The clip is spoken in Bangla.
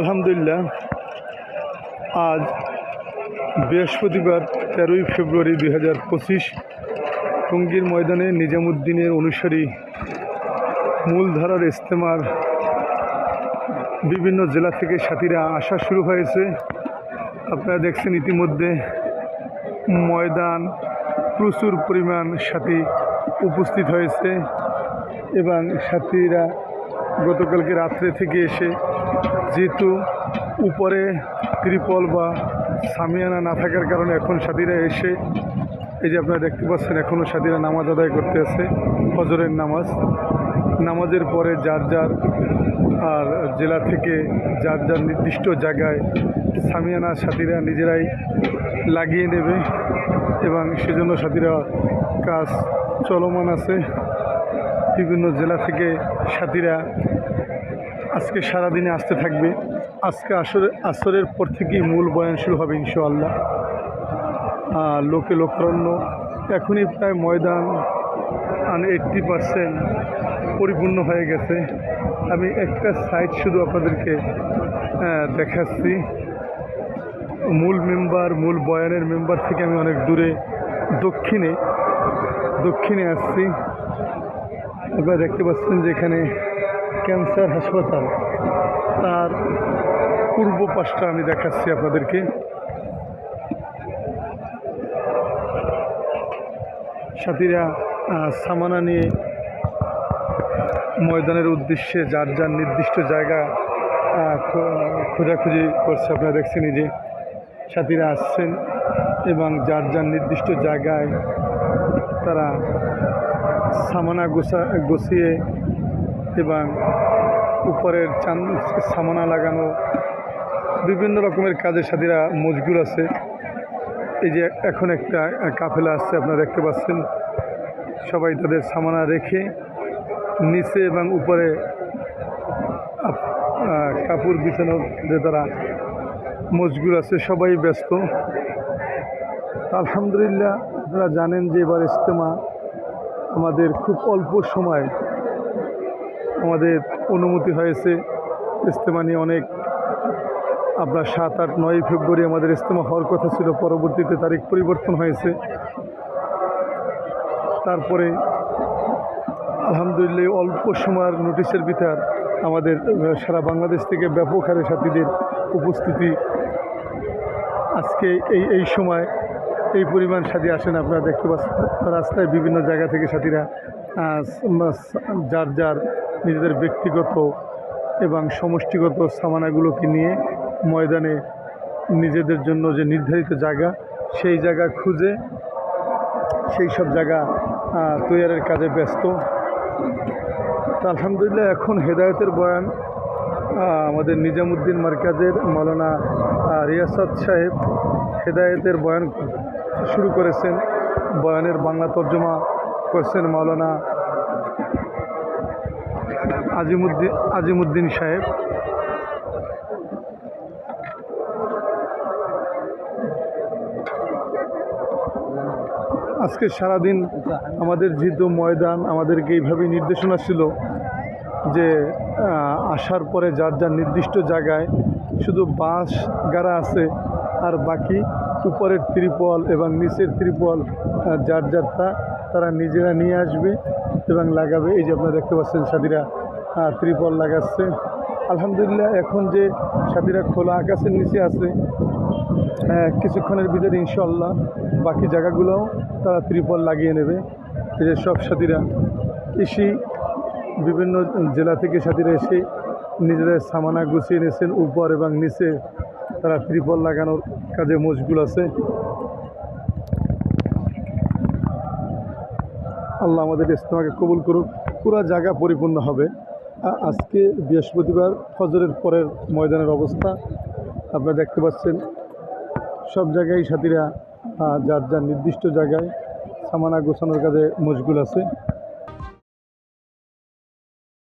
আলহামদুলিল্লাহ, আজ বৃহস্পতিবার তেরোই ফেব্রুয়ারি দুই হাজার পঁচিশ টঙ্গীর ময়দানে নিজামুদ্দিনের অনুসারী মূলধারার ইস্তেমার বিভিন্ন জেলা থেকে সাথীরা আসা শুরু হয়েছে। আপনারা দেখছেন ইতিমধ্যে ময়দান প্রচুর পরিমাণ সাথী উপস্থিত হয়েছে এবং সাথীরা গতকালকে রাত্রে থেকে এসে যেহেতু উপরে ত্রিপল বা সামিয়ানা না থাকার কারণে এখন সাথীরা এসে, এই যে আপনারা দেখতে পাচ্ছেন এখনও সাথীরা নামাজ আদায় করতে আছে, ফজরের নামাজ। নামাজের পরে যার যার আর জেলা থেকে যার যার নির্দিষ্ট জায়গায় সামিয়ানা সাথীরা নিজেরাই লাগিয়ে নেবে এবং সেজন্য সাথীরা কাজ চলমান আছে। বিভিন্ন জেলা থেকে সাথীরা আজকে সারাদিনে আসতে থাকবে। আজকে আসরে, আসরের পর থেকেই মূল বয়ান শুরু হবে ইনশাআল্লাহ। লোকে লোকারণ্য। এখনই প্রায় ময়দান আন এইট্টি পারসেন্ট পরিপূর্ণ হয়ে গেছে। আমি একটা সাইড শুধু আপনাদেরকে দেখাচ্ছি। মূল মেম্বার, মূল বয়ানের মেম্বার থেকে আমি অনেক দূরে, দক্ষিণে দক্ষিণে আসছি। আপনারা দেখতে পাচ্ছেন যে এখানে ক্যান্সার হাসপাতাল, তার পূর্ব পাশটা আমি দেখাচ্ছি আপনাদেরকে। সাথীরা সামানা নিয়ে ময়দানের উদ্দেশ্যে যার যার নির্দিষ্ট জায়গা খোঁজাখুঁজি করছে, আপনারা দেখছেন যে সাথীরা আসছেন এবং যার যার নির্দিষ্ট জায়গায় তারা সামানা গোসা গুছিয়ে এবং উপরের চান, সামানা লাগানো, বিভিন্ন রকমের কাজের সাথীরা মজগুর আছে। এই যে এখন একটা কাফেলা আসছে, আপনারা দেখতে পাচ্ছেন। সবাই তাদের সামানা রেখে নিচে এবং উপরে কাপড় বিছানোর যে তারা মজগুর আছে, সবাই ব্যস্ত। আলহামদুলিল্লাহ, আপনারা জানেন যে এবার ইস্তেমা আমাদের খুব অল্প সময় আমাদের অনুমতি হয়েছে। ইজতেমা নিয়ে অনেক, আপনার সাত আট নয় ফেব্রুয়ারি আমাদের ইজতেমা হওয়ার কথা ছিল, পরবর্তীতে তারিখ পরিবর্তন হয়েছে। তারপরে আলহামদুলিল্লাহ অল্প সময়ের নোটিশের ভিতর আমাদের সারা বাংলাদেশ থেকে ব্যাপক হারে সাথীদের উপস্থিতি। আজকে এই এই সময় এই পরিমাণ সাথী আসেন আপনারা দেখতে পাচ্ছেন। রাস্তায় বিভিন্ন জায়গা থেকে সাথীরা যার যার নিজেদের ব্যক্তিগত এবং সমষ্টিগত সামানাগুলোকে নিয়ে ময়দানে নিজেদের জন্য যে নির্ধারিত জায়গা সেই জায়গা খুঁজে সেই সব জায়গা তৈয়ারের কাজে ব্যস্ত। আলহামদুলিল্লাহ এখন হেদায়তের বয়ান আমাদের নিজামুদ্দিন মার্কাজের মৌলানা আহ, রিয়াসাত সাহেব হেদায়েতের বয়ান শুরু করেছেন। বয়ানের বাংলা তর্জমা করছেন মৌলানা আজিমুদ্দিন আজিমুদ্দিন সাহেব। আজকে সারাদিন আমাদের যেহেতু ময়দান, আমাদেরকে এইভাবেই নির্দেশনা ছিল যে আসার পরে যার যার নির্দিষ্ট জায়গায় শুধু বাঁশ গাড়া আছে আর বাকি উপরের ত্রিপল এবং নিচের ত্রিপল যার যার তা তারা নিজেরা নিয়ে আসবে এবং লাগাবে। এই যে আপনারা দেখতে পাচ্ছেন সাথীরা ত্রিপল লাগাচ্ছে। আলহামদুলিল্লাহ, এখন যে সাথীরা খোলা আকাশের নিচে আছে কিছুক্ষণের ভিতরে ইনশাল্লাহ বাকি জায়গাগুলোও তারা ত্রিপল লাগিয়ে নেবে। এই যে সব সাথীরা এসে বিভিন্ন জেলা থেকে সাথীরা এসে নিজেদের সামানা গুছিয়ে নিয়েছেন। উপর এবং নিচে তারা ত্রিপল লাগানোর কাজে মশগুল আছে। আল্লাহ আমাদের ইস্তমাকে কবুল করুক। পুরো জায়গা পরিপূর্ণ হবে। আজকে বৃহস্পতিবার ফজরের পরের ময়দানের অবস্থা। আপনারা দেখতে পাচ্ছেন, সব জায়গায় সাথীরা যার যার নির্দিষ্ট জায়গায় সামানা গোছানোর কাজে মশগুল আছে।